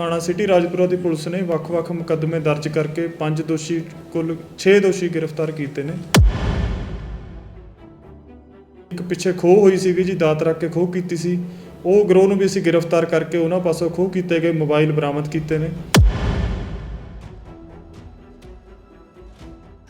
ਥਾਣਾ ਸਿਟੀ ਰਾਜਪੁਰਾ ਦੀ ਪੁਲਿਸ ਨੇ ਵੱਖ-ਵੱਖ ਮੁਕੱਦਮੇ ਦਰਜ ਕਰਕੇ ਪੰਜ ਦੋਸ਼ੀ, ਕੁੱਲ 6 ਦੋਸ਼ੀ ਗ੍ਰਿਫਤਾਰ ਕੀਤੇ ਨੇ। ਇੱਕ ਪਿੱਛੇ ਖੋਹ ਹੋਈ ਸੀਗੀ ਜੀ, ਦਾਤ ਰੱਖ ਕੇ ਖੋਹ ਕੀਤੀ ਸੀ। ਉਹ ਗਰੋਹ ਨੂੰ ਵੀ ਅਸੀਂ ਗ੍ਰਿਫਤਾਰ ਕਰਕੇ ਉਹਨਾਂ ਪਾਸੋਂ ਖੋਹ ਕੀਤੇ ਗਏ, ਮੋਬਾਈਲ ਬਰਾਮਦ ਕੀਤੇ ਨੇ।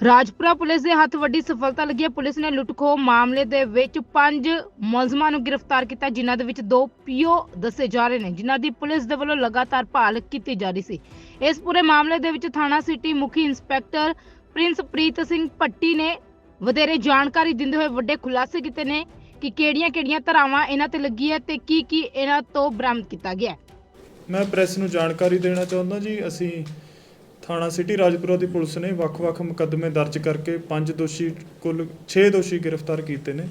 ਰਾਜਪੁਰਾ ਪੁਲਿਸ ਦੇ ਹੱਥ ਵੱਡੀ ਸਫਲਤਾ ਲੱਗੀ ਹੈ। ਪੁਲਿਸ ਨੇ ਲੁੱਟਖੋ ਮਾਮਲੇ ਦੇ ਵਿੱਚ ਪੰਜ ਮੁਲਜ਼ਮਾਂ ਨੂੰ ਗ੍ਰਿਫਤਾਰ ਕੀਤਾ, ਜਿਨ੍ਹਾਂ ਦੇ ਵਿੱਚ ਦੋ ਪੀਓ ਦੱਸੇ ਜਾ ਰਹੇ ਨੇ, ਜਿਨ੍ਹਾਂ ਦੀ ਪੁਲਿਸ ਦੇ ਵੱਲੋਂ ਲਗਾਤਾਰ ਭਾਲ ਕੀਤੀ ਜਾ ਰਹੀ ਸੀ। ਇਸ ਪੂਰੇ ਮਾਮਲੇ ਦੇ ਵਿੱਚ ਥਾਣਾ ਸਿਟੀ ਮੁਖੀ ਇੰਸਪੈਕਟਰ ਪ੍ਰਿੰਸ ਪ੍ਰੀਤ ਸਿੰਘ ਭੱਟੀ ਨੇ ਵਧੇਰੇ ਜਾਣਕਾਰੀ ਦਿੰਦੇ ਹੋਏ ਵੱਡੇ ਖੁਲਾਸੇ ਕੀਤੇ ਨੇ ਕਿ ਕਿਹੜੀਆਂ-ਕਿਹੜੀਆਂ ਧਰਾਵਾਂ ਇਹਨਾਂ ਤੇ ਲੱਗੀ ਹੈ ਤੇ ਕੀ ਕੀ ਇਹਨਾਂ ਤੋਂ ਬਰਾਮਦ ਕੀਤਾ ਗਿਆ। ਮੈਂ ਪ੍ਰੈਸ ਨੂੰ ਜਾਣਕਾਰੀ ਦੇਣਾ ਚਾਹੁੰਦਾ ਜੀ, ਅਸੀਂ ਥਾਣਾ ਸਿਟੀ ਰਾਜਪੁਰਾ ਦੀ ਪੁਲਿਸ ਨੇ ਵੱਖ-ਵੱਖ ਮੁਕੱਦਮੇ ਦਰਜ ਕਰਕੇ ਪੰਜ ਦੋਸ਼ੀ, ਕੁੱਲ 6 ਦੋਸ਼ੀ ਗ੍ਰਿਫਤਾਰ ਕੀਤੇ ਨੇ।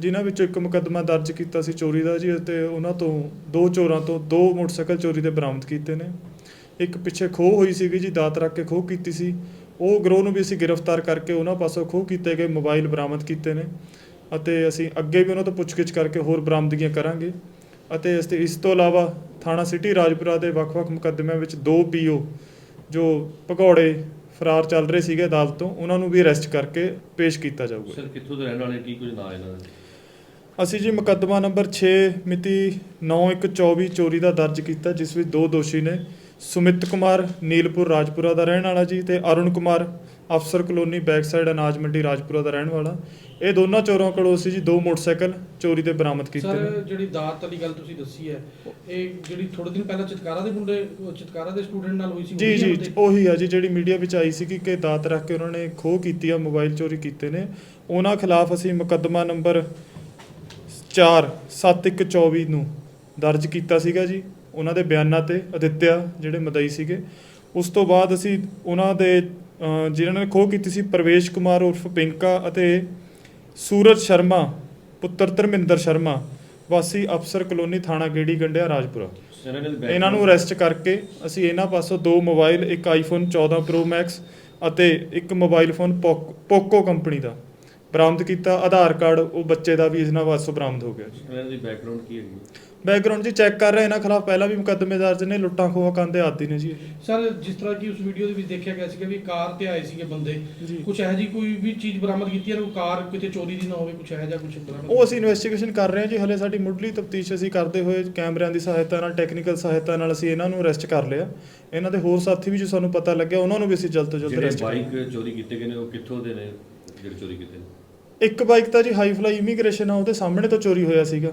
ਜਿਨ੍ਹਾਂ ਵਿੱਚੋਂ ਇੱਕ ਮੁਕੱਦਮਾ ਦਰਜ ਕੀਤਾ ਸੀ ਚੋਰੀ ਦਾ ਜੀ ਅਤੇ ਉਹਨਾਂ ਤੋਂ ਦੋ ਚੋਰਾਂ ਤੋਂ ਦੋ ਮੋਟਰਸਾਈਕਲ ਚੋਰੀ ਦੇ ਬਰਾਮਦ ਕੀਤੇ ਨੇ। ਇੱਕ ਪਿੱਛੇ ਖੋਹ ਹੋਈ ਸੀਗੀ ਜੀ, ਦਾਤ ਰੱਖ ਕੇ ਖੋਹ ਕੀਤੀ ਸੀ। ਉਹ ਗਰੋਹ ਨੂੰ ਵੀ ਅਸੀਂ ਗ੍ਰਿਫਤਾਰ ਕਰਕੇ ਉਹਨਾਂ ਪਾਸੋਂ ਖੋਹ ਕੀਤੇ ਗਏ, ਮੋਬਾਈਲ ਬਰਾਮਦ ਕੀਤੇ ਨੇ ਅਤੇ ਅਸੀਂ ਅੱਗੇ ਵੀ ਉਹਨਾਂ ਤੋਂ ਪੁੱਛਗਿੱਛ ਕਰਕੇ ਹੋਰ ਬਰਾਮਦਗੀਆਂ ਕਰਾਂਗੇ। ਅਤੇ ਇਸ ਤੇ ਇਸ ਤੋਂ ਇਲਾਵਾ ਥਾਣਾ ਸਿਟੀ ਰਾਜਪੁਰਾ ਦੇ ਵੱਖ-ਵੱਖ ਮੁਕੱਦਮਿਆਂ ਵਿੱਚ ਦੋ ਪੀਓ ਜੋ ਭਗੌੜੇ ਫਰਾਰ ਚੱਲ ਰਹੇ ਸੀਗੇ ਅਦਾਲਤ ਤੋਂ ਉਹਨਾਂ ਨੂੰ ਵੀ ਅਰੈਸਟ ਕਰਕੇ ਪੇਸ਼ ਕੀਤਾ ਜਾਊਗਾ। ਸਰ ਕਿੱਥੋਂ ਦੇ ਰਹਿਣ ਵਾਲੇ? ਕੀ ਕੁਝ ਨਾਂ ਇਹਨਾਂ ਦਾ? ਅਸੀਂ ਜੀ ਮੁਕੱਦਮਾ ਨੰਬਰ 6 ਮਿਤੀ 9124 ਚੋਰੀ ਦਾ ਦਰਜ ਕੀਤਾ ਜਿਸ ਵਿੱਚ ਦੋ ਦੋਸ਼ੀ ਨੇ। ਸੁਮਿਤ ਕੁਮਾਰ ਨੀਲਪੁਰ ਰਾਜਪੁਰਾ ਦਾ ਰਹਿਣ ਵਾਲਾ ਜੀ ਤੇ ਅਰੁਣ ਕੁਮਾਰ ਅਫਸਰ ਕਲੋਨੀ ਬੈਕ ਸਾਈਡ ਅਨਾਜ ਮੰਡੀ ਰਾਜਪੁਰਾ ਦਾ ਰਹਿਣ ਵਾਲਾ। ਇਹ ਦੋਨਾਂ ਚੋਰਾਂ ਕੋਲੋਂ ਅਸੀਂ ਜੀ ਦੋ ਮੋਟਰਸਾਈਕਲ ਚੋਰੀ ਦੇ ਬਰਾਮਦ ਕੀਤੇ ਸਰ ਨੇ। ਜਿਹੜੀ ਦਾਤ ਵਾਲੀ ਗੱਲ ਤੁਸੀਂ ਦੱਸੀ ਹੈ ਇਹ ਜਿਹੜੀ ਥੋੜੇ ਦਿਨ ਪਹਿਲਾਂ ਚਿਤਕਾਰਾ ਦੇ ਮੁੰਡੇ ਚਿਤਕਾਰਾ ਦੇ ਸਟੂਡੈਂਟ ਨਾਲ ਹੋਈ ਸੀ ਜੀ ਜੀ? ਉਹੀ ਆ ਜੀ ਜਿਹੜੀ ਮੀਡੀਆ ਵਿੱਚ ਆਈ ਸੀ ਕਿ ਦਾਤ ਰੱਖ ਕੇ ਉਹਨਾਂ ਨੇ ਖੋਹ ਕੀਤੀ ਆ ਮੋਬਾਈਲ ਚੋਰੀ ਕੀਤੇ ਨੇ। ਉਹਨਾਂ ਖਿਲਾਫ ਅਸੀਂ ਮੁਕੱਦਮਾ ਨੰਬਰ 4 7124 ਨੂੰ ਦਰਜ ਕੀਤਾ ਸੀਗਾ ਜੀ। ਉਹਨਾਂ ਦੇ ਬਿਆਨਾਂ ਤੇ ਅਦਿੱਤਿਆ ਜਿਹੜੇ ਮਦਈ ਸੀਗੇ ਉਸ ਤੋਂ ਬਾਅਦ ਅਸੀਂ ਉਹਨਾਂ ਦੇ ਜਿਨ੍ਹਾਂ ਨੇ ਖੋਹ ਕੀਤੀ ਸੀ ਪ੍ਰਵੇਸ਼ ਕੁਮਾਰ ਉਰਫ ਪਿੰਕਾ ਅਤੇ ਸੂਰਜ ਸ਼ਰਮਾ ਪੁੱਤਰ ਧਰਮਿੰਦਰ ਸ਼ਰਮਾ ਵਾਸੀ ਅਫਸਰ ਕਲੋਨੀ ਥਾਣਾ ਗੇੜੀ ਗੰਡਿਆ ਰਾਜਪੁਰਾ। ਇਹਨਾਂ ਨੂੰ ਅਰੈਸਟ ਕਰਕੇ ਅਸੀਂ ਇਹਨਾਂ ਪਾਸੋਂ ਦੋ ਮੋਬਾਈਲ ਇੱਕ ਆਈਫੋਨ 14 Pro Max ਅਤੇ ਇੱਕ ਮੋਬਾਈਲ ਫੋਨ ਪੋਕੋ ਕੰਪਨੀ ਦਾ ਬਰਾਮਦ ਕੀਤਾ। ਆਧਾਰ ਕਾਰਡ ਉਹ ਬੱਚੇ ਦਾ ਵੀ ਇਹਨਾਂ ਪਾਸੋਂ ਬਰਾਮਦ ਹੋ ਗਿਆ ਜੀ। ਇਹਨਾਂ ਦੀ ਬੈਕਗ੍ਰਾਉਂਡ ਕੀ ਹੈਗੀ? ਬੈਕਗ੍ਰਾਉਂਡ ਜੀ ਚੈੱਕ ਕਰ ਰਹੇ ਇਹਨਾਂ ਖਿਲਾਫ ਪਹਿਲਾਂ ਵੀ ਮੁਕੱਦਮੇ ਦਰਜ ਨੇ ਲੁੱਟਾਂ ਖੋਹਾਂ ਕਰਨ ਦੇ ਆਦੀ ਨੇ ਜੀ ਇਹ। ਸਰ ਜਿਸ ਤਰ੍ਹਾਂ ਕਿ ਉਸ ਵੀਡੀਓ ਦੇ ਵਿੱਚ ਦੇਖਿਆ ਗਿਆ ਸੀਗਾ ਵੀ ਕਾਰ ਤੇ ਆਏ ਸੀਗੇ ਬੰਦੇ। ਜੀ। ਕੁਝ ਇਹੋ ਜੀ ਕੋਈ ਵੀ ਚੀਜ਼ ਬਰਾਮਦ ਕੀਤੀ ਹੈ ਕੋਈ ਕਾਰ ਕਿਤੇ ਚੋਰੀ ਦੀ ਨਾ ਹੋਵੇ ਕੁਝ ਇਹੋ ਜਿਹਾ ਕੁਝ ਬਰਾਮਦ? ਉਹ ਅਸੀਂ ਇਨਵੈਸਟੀਗੇਸ਼ਨ ਕਰ ਰਹੇ ਹਾਂ ਜੀ ਹਲੇ ਸਾਡੀ ਮੁੱਢਲੀ ਤਫਤੀਸ਼ ਅਸੀਂ ਕਰਦੇ ਹੋਏ ਕੈਮਰਿਆਂ ਦੀ ਸਹਾਇਤਾ ਨਾਲ ਟੈਕਨੀਕਲ ਸਹਾਇਤਾ ਨਾਲ ਅਸੀਂ ਇਹਨਾਂ ਨੂੰ ਅਰੈਸਟ ਕਰ ਲਿਆ। ਇਹਨਾਂ ਦੇ ਹੋਰ ਸਾਥੀ ਵੀ ਜੋ ਸਾਨੂੰ ਪਤਾ ਲੱਗਿਆ ਉਹਨਾਂ ਨੂੰ ਵੀ ਅਸੀਂ ਜਲਦ ਤੋਂ ਜਲਦ ਜਿਹੜੇ ਅਰੈਸਟ ਕਰਾਂਗੇ ਬਾਈਕ ਚੋਰੀ ਕੀਤੇ ਗਏ ਨੇ ਉਹ ਕਿੱਥੋਂ ਦੇ ਨੇ ਜਿਹੜੇ ਚੋਰੀ ਕੀਤੇ ਨੇ? ਇੱਕ ਬਾਈਕ ਤਾਂ ਜੀ ਹਾਈ ਫਲਾਈ ਇਮੀਗ੍ਰੇਸ਼ਨ ਆ ਉਹਦੇ ਸਾਹਮਣੇ ਤੋਂ ਚੋਰੀ ਹੋਇਆ ਸੀਗਾ।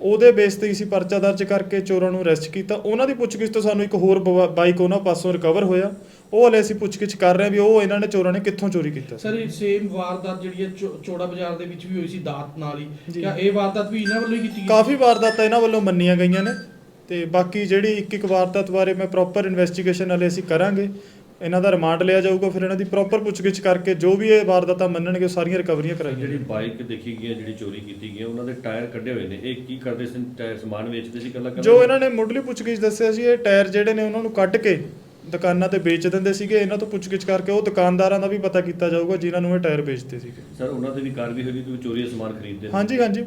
ਉਹਦੇ ਬੇਸ ਤੇ ਅਸੀਂ ਪਰਚਾ ਦਰਜ ਕਰਕੇ ਚੋਰਾਂ ਨੂੰ ਅਰੈਸਟ ਕੀਤਾ। ਉਹਨਾਂ ਦੀ ਪੁੱਛਗਿੱਛ ਤੋਂ ਸਾਨੂੰ ਇੱਕ ਹੋਰ ਬਾਈਕ ਉਹਨਾਂ ਪਾਸੋਂ ਰਿਕਵਰ ਹੋਇਆ। ਉਹ ਹਲੇ ਅਸੀਂ ਪੁੱਛਗਿੱਛ ਕਰ ਰਹੇ ਹਾਂ ਵੀ ਉਹ ਇਹਨਾਂ ਨੇ ਚੋਰਾਂ ਨੇ ਕਿੱਥੋਂ ਚੋਰੀ ਕੀਤਾ। ਸੀ ਸਰ ਇਹ ਸੇਮ ਵਾਰਦਾਤ ਜਿਹੜੀ ਹੈ ਚੋ- ਚੋੜਾ ਬਾਜ਼ਾਰ ਦੇ ਵਿੱਚ ਵੀ ਹੋਈ ਸੀ ਦਾਤ ਨਾਲ ਹੀ। ਜੀ। ਕਿਆ ਇਹ ਵਾਰਦਾਤ ਵੀ ਇਹਨਾਂ ਵੱਲੋਂ ਹੀ ਕੀਤੀ ਗਈ? ਕਾਫੀ ਵਾਰਦਾਤਾਂ ਇਹਨਾਂ ਵੱਲੋਂ ਮੰਨੀਆਂ ਗਈਆਂ ਨੇ। ਤੇ ਬਾਕੀ ਜਿਹੜੀ ਇੱਕ ਇੱਕ ਵਾਰਦਾਤ ਬਾਰੇ ਮੈਂ ਪ੍ਰੋਪਰ ਇਨਵੈਸਟੀਗੇਸ਼ਨ ਵਾਲੇ ਅਸੀਂ ਕਰਾਂਗੇ। ਇਹਨਾਂ ਦਾ ਰਿਮਾਂਡ ਲਿਆ ਜਾਊਗਾ ਫਿਰ ਇਹਨਾਂ ਦੀ ਪ੍ਰੋਪਰ ਪੁੱਛਗਿੱਛ ਕਰਕੇ ਜੋ ਵੀ ਇਹ ਵਾਰਦਾਤਾਂ ਮੰਨਣਗੇ ਉਹ ਸਾਰੀਆਂ ਰਿਕਵਰੀਆਂ ਕਰਾਈਆਂ ਜਿਹੜੀ ਬਾਈਕ ਦੇਖੀ ਗਈ ਹੈ ਜਿਹੜੀ ਚੋਰੀ ਕੀਤੀ ਗਈ ਹੈ ਉਹਨਾਂ ਦੇ ਟਾਇਰ ਕੱਢੇ ਹੋਏ ਨੇ। ਇਹ ਕੀ ਕਰਦੇ ਸੀ? ਟਾਇਰ ਸਮਾਨ ਵੇਚਦੇ ਸੀ ਕੱਲਾ ਜੋ ਇਹਨਾਂ ਨੇ ਮੁੱਢਲੀ ਪੁੱਛਗਿੱਛ ਦੱਸਿਆ ਸੀ ਇਹ ਟਾਇਰ ਜਿਹੜੇ ਨੇ ਉਹਨਾਂ ਨੂੰ ਕੱਢ ਕੇ ਦੁਕਾਨਾਂ ਤੇ ਵੇਚ ਦਿੰਦੇ ਸੀਗੇ। ਇਹਨਾਂ ਤੋਂ ਪੁੱਛਗਿੱਛ ਕਰਕੇ ਉਹ ਦੁਕਾਨਦਾਰਾਂ ਦਾ ਵੀ ਪਤਾ ਕੀਤਾ ਜਾਊਗਾ ਜਿਨ੍ਹਾਂ ਨੂੰ ਇਹ ਟਾਇਰ ਵੇਚਦੇ ਸੀਗੇ। ਸਰ ਉਹਨਾਂ ਤੇ ਵੀ ਕਾਰਵਾਈ ਕਿ ਉਹ ਚੋਰੀ ਦਾ ਸਮਾਨ ਖਰੀਦਦੇ ਨੇ? ਹਾਂਜੀ ਹਾਂਜੀ।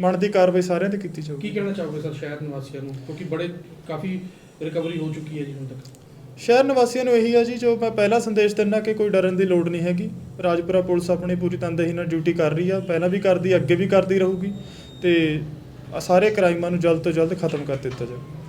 ਬਣਦੀ ਕਾਰਵਾਈ ਸਾਰਿਆਂ ਤੇ ਕੀਤੀ ਕੀ ਜਾਊਗੀ ਕਹਿਣਾ ਚਾਹੋਗੇ ਸਰ ਸ਼ਹਿਰ ਨਿਵਾਸੀਆਂ ਨੂੰ? ਕਿਉਂਕਿ ਬੜੇ ਕਾਫੀ ਰਿਕਵਰੀ ਹੋ ਚੁੱਕੀ ਹੈ ਜੀ ਹੁਣ ਤੱਕ। ਸ਼ਹਿਰ ਨਿਵਾਸੀਆਂ ਨੂੰ ਇਹੀ ਆ ਜੀ, ਜੋ ਮੈਂ ਪਹਿਲਾ ਸੰਦੇਸ਼ ਦਿੰਦਾ ਕਿ ਕੋਈ ਡਰਨ ਦੀ ਲੋੜ ਨਹੀਂ ਹੈਗੀ। ਰਾਜਪੁਰਾ ਪੁਲਿਸ ਆਪਣੀ ਪੂਰੀ ਤਨਦੇਹੀ ਨਾਲ ਡਿਊਟੀ ਕਰ ਰਹੀ ਆ। ਪਹਿਲਾਂ ਵੀ ਕਰਦੀ, ਅੱਗੇ ਵੀ ਕਰਦੀ ਰਹੂਗੀ ਤੇ ਸਾਰੇ ਕ੍ਰਾਈਮਾਂ ਨੂੰ ਜਲਦ ਤੋਂ ਜਲਦ ਖਤਮ ਕਰ ਦਿੱਤਾ ਜਾਵੇ।